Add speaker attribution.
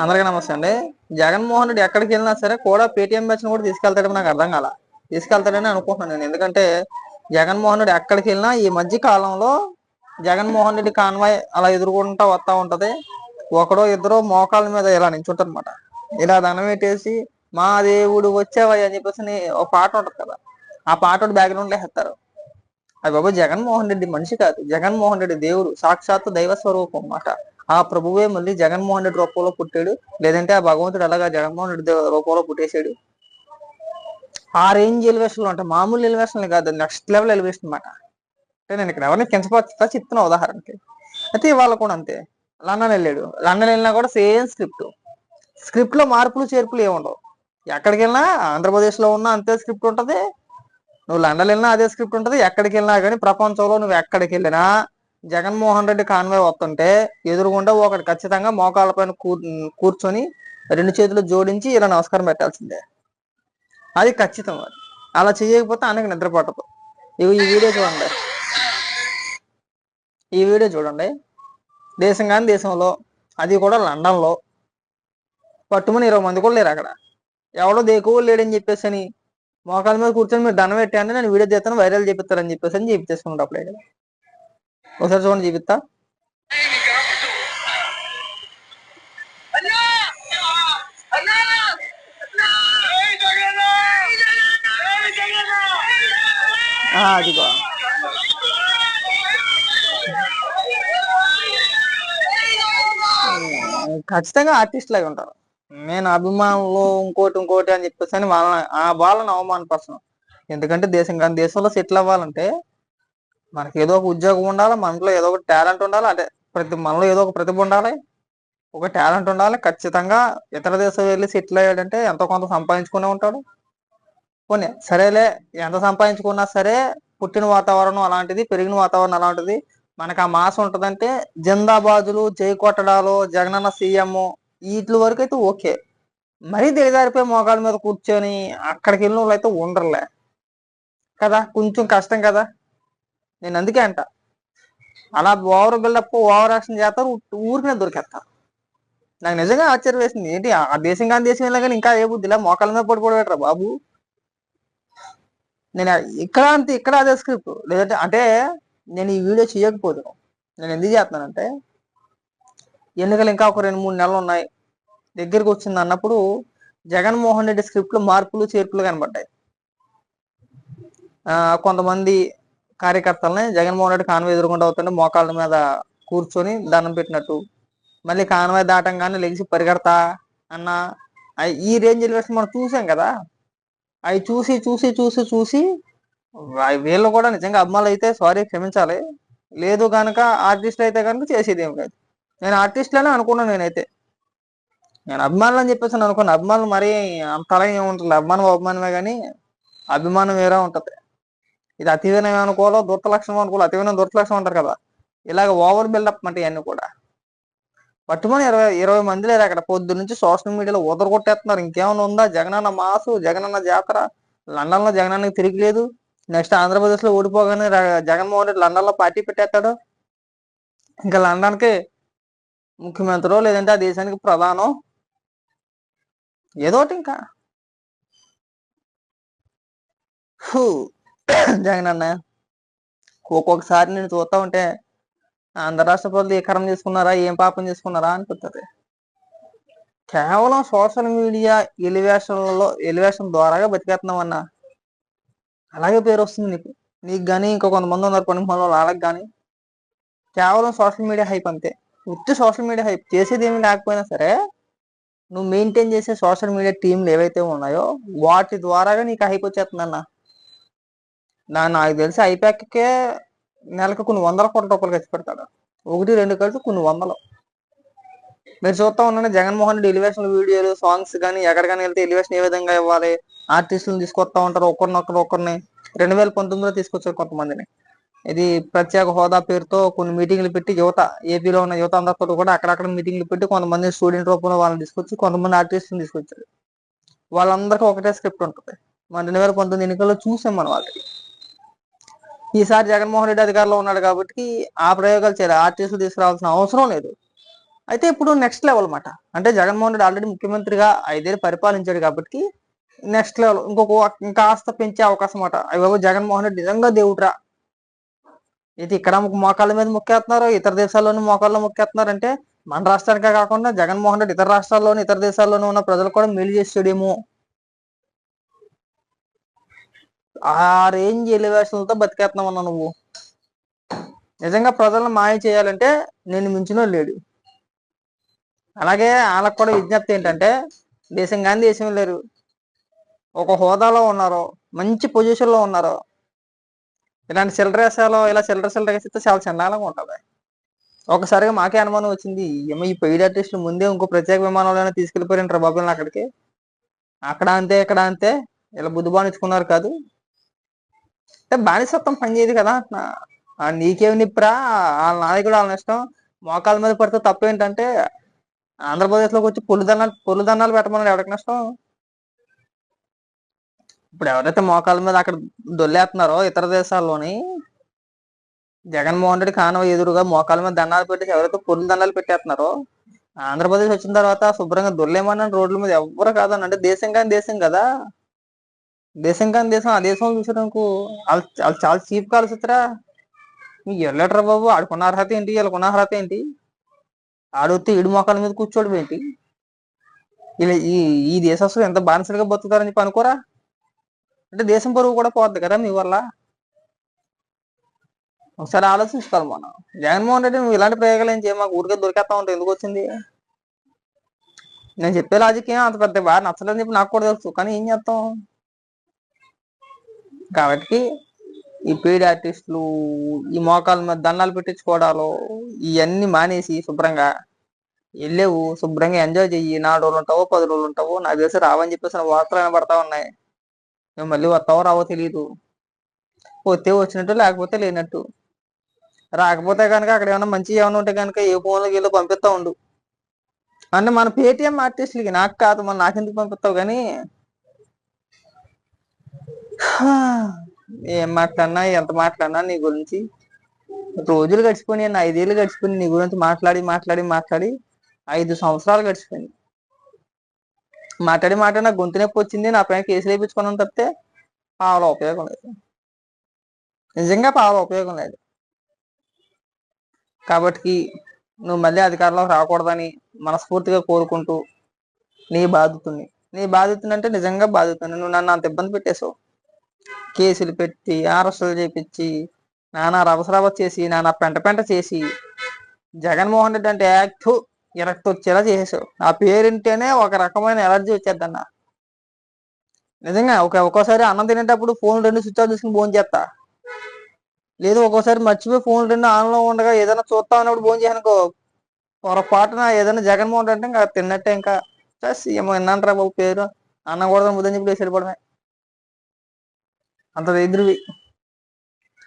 Speaker 1: అందరికీ నమస్తే అండి. జగన్మోహన్ రెడ్డి ఎక్కడికి వెళ్ళినా సరే కూడా పేటీఎం బ్యాచ్ కూడా తీసుకెళ్తాడని నాకు అర్థం కాల. తీసుకెళ్తాడని అనుకుంటున్నాను నేను. ఎందుకంటే జగన్మోహన్ రెడ్డి ఎక్కడికి వెళ్ళినా ఈ మధ్య కాలంలో జగన్మోహన్ రెడ్డి కాన్వాయ్ అలా ఎదుర్కొంటా వస్తా ఉంటది. ఒకడో ఇద్దరు మోకాళ్ళ మీద ఇలా నించుంటారనమాట ఇలా దండం పెట్టేసి మా దేవుడు వచ్చావయ్య అని చెప్పేసి ఒక పాట ఉంటది కదా. ఆ పాట బ్యాక్గ్రౌండ్లో వేస్తారు. అది బాబు జగన్మోహన్ రెడ్డి మనిషి కాదు. జగన్మోహన్ రెడ్డి దేవుడు సాక్షాత్తు దైవ స్వరూపం అన్నమాట. ఆ ప్రభువే మళ్ళీ జగన్మోహన్ రెడ్డి రూపంలో పుట్టాడు. లేదంటే ఆ భగవంతుడు అలాగా జగన్మోహన్ రెడ్డి రూపంలో పుట్టేశాడు? ఆ రేంజ్ ఎలివేషన్లు అంటే మామూలు ఎలివేషన్ కాదు. నెక్స్ట్ లెవెల్ ఎలివేషన్ అనమాట అంటే నేను ఇక్కడ ఎవరిని కించపరుస్తా చెప్తున్నా ఉదాహరణకి. అయితే ఇవాళ కూడా అంతే. లండన్ వెళ్ళాడు. లండన్ వెళ్ళినా కూడా సేమ్ స్క్రిప్ట్. స్క్రిప్ట్లో మార్పులు చేర్పులు ఏముండవు ఎక్కడికి వెళ్ళినా ఆంధ్రప్రదేశ్లో ఉన్న అంతే స్క్రిప్ట్ ఉంటది. నువ్వు లండన్ వెళ్ళినా అదే స్క్రిప్ట్ ఉంటది. ఎక్కడికి వెళ్ళినా కానీ ప్రపంచంలో నువ్వు ఎక్కడికి వెళ్ళినా జగన్మోహన్ రెడ్డి కాన్వాయ్ వస్తుంటే ఎదురుగుండా ఒకటి ఖచ్చితంగా మోకాళ్ళ పైన కూర్చొని రెండు చేతులు జోడించి ఇలా నమస్కారం పెట్టాల్సిందే. అది ఖచ్చితం అది. అలా చేయకపోతే ఆయనకు నిద్ర పట్టదు. ఇవి ఈ వీడియో చూడండి. ఈ వీడియో చూడండి. దేశం కానీ దేశంలో అది కూడా లండన్లో. పట్టుమని ఇరవై మంది కూడా లేరు అక్కడ. ఎవడో దేకు లేడని చెప్పేసి అని మోకాల మీద కూర్చొని మీరు దండం పెట్టండి నేను వీడియో చేస్తాను వైరల్ చేపిస్తారని చెప్పేసి అని చేపించేసుకుంటా అప్పుడే ఒకసారి చూడండి చూపిస్తా. అదిగో ఖచ్చితంగా ఆర్టిస్ట్ లాగా ఉంటారు. నేను అభిమానులు ఇంకోటి ఇంకోటి అని చెప్పేసి అని వాళ్ళని వాళ్ళని అవమానపరచను ఎందుకంటే దేశం కానీ దేశంలో సెటిల్ అవ్వాలంటే మనకి ఏదో ఒక ఉద్యోగం ఉండాలి మనలో ఏదో ఒక టాలెంట్ ఉండాలి అంటే ప్రతి మనలో ఏదో ఒక ప్రతిభ ఉండాలి ఒక టాలెంట్ ఉండాలి ఖచ్చితంగా ఇతర దేశం వెళ్ళి సెటిల్ అయ్యాడంటే ఎంతో కొంత సంపాదించుకునే ఉంటాడు. పోనీ సరేలే ఎంత సంపాదించుకున్నా సరే పుట్టిన వాతావరణం అలాంటిది పెరిగిన వాతావరణం అలాంటిది మనకు ఆ మాస ఉంటుందంటే జిందాబాదులు జై కొట్టడాలు జగనన్న సీఎం వీటి వరకు అయితే ఓకే. మరీ దిగజారిపోయి మోకాళ్ళ మీద కూర్చొని అక్కడికి వెళ్ళిన వాళ్ళు అయితే ఉండరులే. కదా కొంచెం కష్టం కదా. నేను అందుకే అంట. అలా ఓవర్ బిల్డప్ ఓవర్ యాక్షన్ చేస్తారు ఊరికనే దొరికేస్తారు నాకు నిజంగా ఆశ్చర్యం వేసింది. ఏంటి ఆ దేశం కానీ దేశం వెళ్ళా కానీ ఇంకా ఏ బుద్ధిలా మోకాల మీద పడిపోవడరా బాబు? నేను ఇక్కడ అంతే ఇక్కడ అదే స్క్రిప్ట్. లేదంటే అంటే నేను ఈ వీడియో చేయకపోదు. నేను ఎందుకు చేస్తున్నానంటే ఎన్నికలు ఇంకా ఒక రెండు మూడు నెలలు ఉన్నాయి. దగ్గరికి వచ్చింది అన్నప్పుడు జగన్మోహన్ రెడ్డి స్క్రిప్ట్లో మార్పులు చేర్పులు కనబడ్డాయి. కొంతమంది కార్యకర్తలని జగన్మోహన్ రెడ్డి కాన్వాయ్ ఎదుర్కొంటూ అవుతుంటే మోకాళ్ళ మీద కూర్చొని దండం పెట్టినట్టు. మళ్ళీ కాన్వాయ్ దాటంగానే లెగిసి పరిగెడతా అన్న. ఈ రేంజ్ ఎలివేషన్ మనం చూసాం కదా. అవి చూసి చూసి చూసి చూసి వీళ్ళు కూడా నిజంగా అమ్మాయిలు అయితే సారీ క్షమించాలి. లేదు కనుక ఆర్టిస్ట్ అయితే కనుక చేసేది ఏం కాదు. నేను ఆర్టిస్ట్లనే అనుకున్నాను నేనైతే. నేను అభిమానులు అని చెప్పేసి అనుకున్నాను. అభిమానులు మరీ అంతలా ఏముంటుంది. అభిమానం అభిమానమే కానీ అభిమానం వేరే ఉంటుంది. ఇది అతివినం అనుకోవాలో దుర్త లక్షణం అనుకోవాలి అతివినం దుర్త లక్షణం అంటారు కదా. ఇలాగ ఓవర్ బిల్డప్ అంటే ఇవన్నీ కూడా. పట్టుమని ఇరవై ఇరవై మంది లేరు అక్కడ. పొద్దు నుంచి సోషల్ మీడియాలో ఉదర కొట్టేస్తున్నారు ఇంకేమైనా ఉందా? జగనన్న మాసు జగనన్న జాతర. లండన్లో జగనన్నకి తిరిగి లేదు. నెక్స్ట్ ఆంధ్రప్రదేశ్లో ఓడిపోగానే జగన్మోహన్ రెడ్డి లండన్లో పార్టీ పెట్టేస్తాడు. ఇంకా లండన్కి ముఖ్యమంత్రో లేదంటే ఆ దేశానికి ప్రధానం? ఏదో ఒకటి ఇంకా జగన్ జగనన్న ఒక్కొక్కసారి నేను చూస్తా ఉంటే ఆంధ్ర రాష్ట్ర ప్రజలు ఏ కరం చేసుకున్నారా ఏం పాపం చేసుకున్నారా అనిపిస్తుంది కేవలం సోషల్ మీడియా ఎలివేషన్లలో ఎలివేషన్ ద్వారాగా బతికేస్తున్నాం అన్న అలాగే పేరు వస్తుంది నీకు. నీకు కానీ ఇంకా కొంతమంది ఉన్నారు పని మన వాళ్ళకి కానీ కేవలం సోషల్ మీడియా హైప్ అంతే. ఉత్తి సోషల్ మీడియా హైప్ చేసేది ఏమి లేకపోయినా సరే నువ్వు మెయింటైన్ చేసే సోషల్ మీడియా టీంలు ఏవైతే ఉన్నాయో వాటి ద్వారాగా నీకు హైప్ వచ్చేస్తుందన్న నా నాకు తెలిసి ఐపాక్కే నెలకు కొన్ని వందల కోట్ల రూపాయలు ఖర్చు పెడతాడు. ఒకటి రెండు కలిసి కొన్ని వందలు. మీరు చూస్తా ఉన్నాను జగన్మోహన్ రెడ్డి ఎలివేషన్ వీడియోలు సాంగ్స్ కానీ ఎక్కడికైనా వెళ్తే ఎలివేషన్ ఏ విధంగా ఇవ్వాలి? ఆర్టిస్టులను తీసుకొస్తా ఉంటారు ఒకరినొకరు ఒకరిని. రెండు వేల పంతొమ్మిదిలో తీసుకొచ్చారు కొంతమందిని. ఇది ప్రత్యేక హోదా పేరుతో కొన్ని మీటింగ్లు పెట్టి యువత ఏపీలో ఉన్న యువత అందరితో కూడా అక్కడక్కడ మీటింగ్లు పెట్టి కొంతమంది స్టూడెంట్ రూపంలో వాళ్ళని తీసుకొచ్చి కొంతమంది ఆర్టిస్టులు తీసుకొచ్చారు. వాళ్ళందరికీ ఒకటే స్క్రిప్ట్ ఉంటుంది. మన రెండు వేల పంతొమ్మిది ఎన్నికల్లో చూసాం మనం వాళ్ళకి ఈసారి జగన్మోహన్ రెడ్డి అధికారంలో ఉన్నాడు కాబట్టి ఆ ప్రయోగాలు చేయాలి. ఆర్టీసీలు తీసుకురావాల్సిన అవసరం లేదు. అయితే ఇప్పుడు నెక్స్ట్ లెవెల్ మాట అంటే జగన్మోహన్ రెడ్డి ఆల్రెడీ ముఖ్యమంత్రిగా ఐదేళ్ళు పరిపాలించాడు కాబట్టి నెక్స్ట్ లెవెల్ ఇంకొక కాస్త పెంచే అవకాశం మాట అయ్యో జగన్మోహన్ రెడ్డి నిజంగా దేవుడ్రా. ఇది ఇక్కడ మోకాళ్ళ మీద మొక్కేస్తున్నారు ఇతర దేశాల్లోనూ మోకాళ్ళలో మొక్కేస్తున్నారు అంటే మన రాష్ట్రానికే కాకుండా జగన్మోహన్ రెడ్డి ఇతర రాష్ట్రాల్లోనూ ఇతర దేశాల్లోనూ ఉన్న ప్రజలు కూడా మేలు చేసేడేమో ఆ రేంజ్ ఎలివేషన్లతో బతికేస్తున్నామన్నా నువ్వు. నిజంగా ప్రజలను మాయ చేయాలంటే నేను మించినో లేడు. అలాగే వాళ్ళకు కూడా విజ్ఞప్తి ఏంటంటే దేశం కానీ దేశం లేరు. ఒక హోదాలో ఉన్నారు మంచి పొజిషన్లో ఉన్నారు ఇలాంటి చిల్లరేసాలో ఇలా చిల్లర చిల్లర వేస్తే చాలా చండాలంగా ఉంటుంది. ఒకసారిగా మాకే అనుమానం వచ్చింది ఏమో ఈ పెయిడ్ ఆర్టిస్టులు ముందే ఇంకో ప్రత్యేక విమానంలోనే తీసుకెళ్ళిపోయారంటారు బాబులను అక్కడికి. అక్కడ అంతే ఇక్కడ అంతే ఇలా బుద్ధి బానించుకున్నారు కాదు. బానిసత్వం పనిచేయదు కదా. అంటున్నా. నీకేమి నిప్పురా? వాళ్ళ నాయకుడు వాళ్ళ ఇష్టం. మోకాల మీద పడితే తప్పు ఏంటంటే ఆంధ్రప్రదేశ్లోకి వచ్చి పులి దండాలు పులి దండాలు ఎవరికి నష్టం ఇప్పుడు ఎవరైతే మోకాల మీద అక్కడ దొల్లేస్తున్నారో ఇతర దేశాల్లోని జగన్మోహన్ రెడ్డి కానవ ఎదురుగా మోకాల మీద దండాలు పెట్టేసి ఎవరైతే పులి దండాలు పెట్టేస్తున్నారో ఆంధ్రప్రదేశ్ వచ్చిన తర్వాత శుభ్రంగా దొల్లేమని రోడ్ల మీద. ఎవ్వరు కాదని అంటే దేశం కానీ దేశం కదా. దేశం కానీ దేశం ఆ దేశం చూసేటకు వాళ్ళు వాళ్ళు చాలా చీప్ కాల్స్ ఇస్తారా మీకు వెళ్ళటరా బాబు ఆడుకున్న అర్హత ఏంటి? వీళ్ళకున్న అర్హత ఏంటి? ఆడొస్తే ఈడు మొక్కల మీద కూర్చోడు ఏంటి? ఇలా ఈ ఈ దేశస్తులు ఎంత బానిసలుగా బతుకుతారని చెప్పి అనుకోరా? అంటే దేశం పరువు కూడా పోద్ది కదా మీ వల్ల? ఒకసారి ఆలోచించుకోవాలి మనం. జగన్మోహన్ రెడ్డి నువ్వు ఇలాంటి ప్రయోగాలు ఏం చేయ మాకు ఊరికే దొరికేస్తా ఉంటే ఎందుకు వచ్చింది? నేను చెప్పే రాజకీయం అంత పెద్ద బాగా నచ్చలేదని చెప్పి నాకు కూడా తెలుసు. కానీ ఏం చేస్తాం? కాబట్టి ఈ పేడి ఆర్టిస్టులు ఈ మోకాల మీద దండాలు పెట్టించుకోవడాలు ఇవన్నీ మానేసి శుభ్రంగా వెళ్ళేవు శుభ్రంగా ఎంజాయ్ చెయ్యి. నాలుగు రోజులు ఉంటావో పది రోజులు ఉంటావో నాకు తెలిసి రావని చెప్పేసి వార్తలు వినబడతా ఉన్నాయి. మేము మళ్ళీ వస్తావో రావో తెలియదు వస్తే వచ్చినట్టు లేకపోతే లేనట్టు. రాకపోతే కనుక అక్కడ ఏమైనా మంచి ఏమైనా ఉంటే కనుక ఏ ఫోన్లోకి వెళ్ళి పంపిస్తా ఉండు. అంటే మన పేటిఎం ఆర్టిస్టులకి నాకు కాదు మన నాకెందుకు పంపిస్తావు కానీ ఏం మాట్లాడినా ఎంత మాట్లాడినా నీ గురించి రోజులు గడిచిపోయి నేను ఐదేళ్ళు గడిచిపోయి నీ గురించి మాట్లాడి మాట్లాడి మాట్లాడి ఐదు సంవత్సరాలు గడిచిపోయింది మాట్లాడి మాట నా గొంతు నొప్పి వచ్చింది. నా పైన కేసులు వేయించుకున్నాను తప్పితే పావుల ఉపయోగం లేదు. నిజంగా పావుల ఉపయోగం లేదు. కాబట్టి నువ్వు మళ్ళీ అధికారంలోకి రాకూడదని మనస్ఫూర్తిగా కోరుకుంటూ నీ బాధితుని నీ బాధితుని అంటే నిజంగా బాధితుని నువ్వు నన్ను అంత ఇబ్బంది పెట్టేశావు. కేసులు పెట్టి అరెస్టులు చేపించి నానా రభసరభస చేసి నానా పెంట పెంట చేసి జగన్మోహన్ రెడ్డి అంటే యాక్ట్ ఎరక్ట్ వచ్చేలా చేసేసావు ఆ పేరింటేనే ఒక రకమైన ఎలర్జీ వచ్చేద్దన్న. నిజంగా ఒక ఒక్కోసారి అన్నం తినేటప్పుడు ఫోన్ రెండు స్విచ్ ఆఫ్ చేసుకుని ఫోన్ చేస్తా లేదు ఒక్కోసారి మర్చిపోయి ఫోన్ రెండు ఆన్లో ఉండగా ఏదైనా చూస్తా ఉన్నప్పుడు ఫోన్ చేసానుకో పొరపాటున ఏదైనా జగన్మోహన్ రెడ్డి అంటే ఇంకా తిన్నట్టే ఇంకా. సీఎం ఎన్నంటారా బాబు పేరు? అన్న కూడా ముద్దని చెప్పి వేసి వెళ్ళిపోవడమే. అంత ఎదురువి